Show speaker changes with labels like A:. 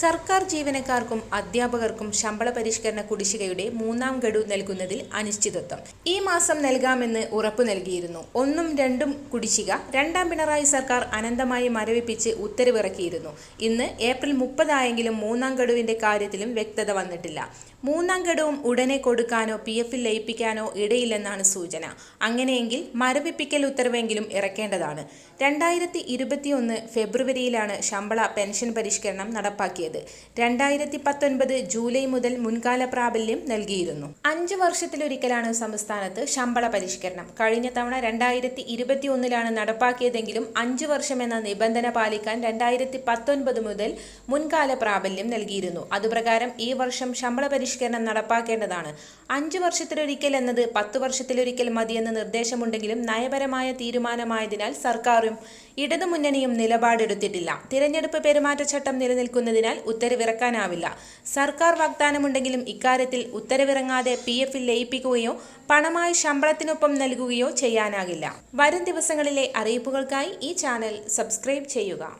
A: സർക്കാർ ജീവനക്കാർക്കും അധ്യാപകർക്കും ശമ്പള പരിഷ്കരണ കുടിശ്ശികയുടെ മൂന്നാം ഗഡു നൽകുന്നതിൽ അനിശ്ചിതത്വം. ഈ മാസം നൽകാമെന്ന് ഉറപ്പു നൽകിയിരുന്നു. ഒന്നും രണ്ടും കുടിശ്ശിക രണ്ടാം പിണറായി സർക്കാർ അനന്തമായി മരവിപ്പിച്ച് ഉത്തരവിറക്കിയിരുന്നു. ഇന്ന് ഏപ്രിൽ മുപ്പതായെങ്കിലും മൂന്നാം ഗഡുവിന്റെ കാര്യത്തിലും വ്യക്തത വന്നിട്ടില്ല. മൂന്നാം ഘടവും ഉടനെ കൊടുക്കാനോ പി എഫിൽ ലയിപ്പിക്കാനോ ഇടയില്ലെന്നാണ് സൂചന. അങ്ങനെയെങ്കിൽ മരവിപ്പിക്കൽ ഉത്തരവെങ്കിലും ഇറക്കേണ്ടതാണ്. രണ്ടായിരത്തി ഫെബ്രുവരിയിലാണ് ശമ്പള പെൻഷൻ പരിഷ്കരണം നടപ്പാക്കിയത്. രണ്ടായിരത്തി പത്തൊൻപത് ജൂലൈ മുതൽ മുൻകാല പ്രാബല്യം നൽകിയിരുന്നു. അഞ്ച് വർഷത്തിലൊരിക്കലാണ് സംസ്ഥാനത്ത് ശമ്പള പരിഷ്കരണം. കഴിഞ്ഞ തവണ രണ്ടായിരത്തി ഇരുപത്തി ഒന്നിലാണ് നടപ്പാക്കിയതെങ്കിലും അഞ്ച് വർഷം എന്ന നിബന്ധന പാലിക്കാൻ രണ്ടായിരത്തി പത്തൊൻപത് മുതൽ മുൻകാല പ്രാബല്യം നൽകിയിരുന്നു. അതുപ്രകാരം ഈ വർഷം ശമ്പള പരിഷ്കരണം നടപ്പാക്കേണ്ടതാണ്. അഞ്ച് വർഷത്തിലൊരിക്കൽ എന്നത് പത്ത് വർഷത്തിലൊരിക്കൽ മതിയെന്ന നിർദ്ദേശമുണ്ടെങ്കിലും നയപരമായ തീരുമാനമായതിനാൽ സർക്കാരും ഇടതുമുന്നണിയും നിലപാടെടുത്തിട്ടില്ല. തിരഞ്ഞെടുപ്പ് പെരുമാറ്റച്ചട്ടം നിലനിൽക്കുന്നതിനാൽ ഉത്തരവിറക്കാനാവില്ല. സർക്കാർ വാഗ്ദാനമുണ്ടെങ്കിലും ഇക്കാര്യത്തിൽ ഉത്തരവിറങ്ങാതെ പി എഫിൽ ലയിപ്പിക്കുകയോ പണമായി ശമ്പളത്തിനൊപ്പം നൽകുകയോ ചെയ്യാനാകില്ല. വരും ദിവസങ്ങളിലെ അറിയിപ്പുകൾക്കായി ഈ ചാനൽ സബ്സ്ക്രൈബ് ചെയ്യുക.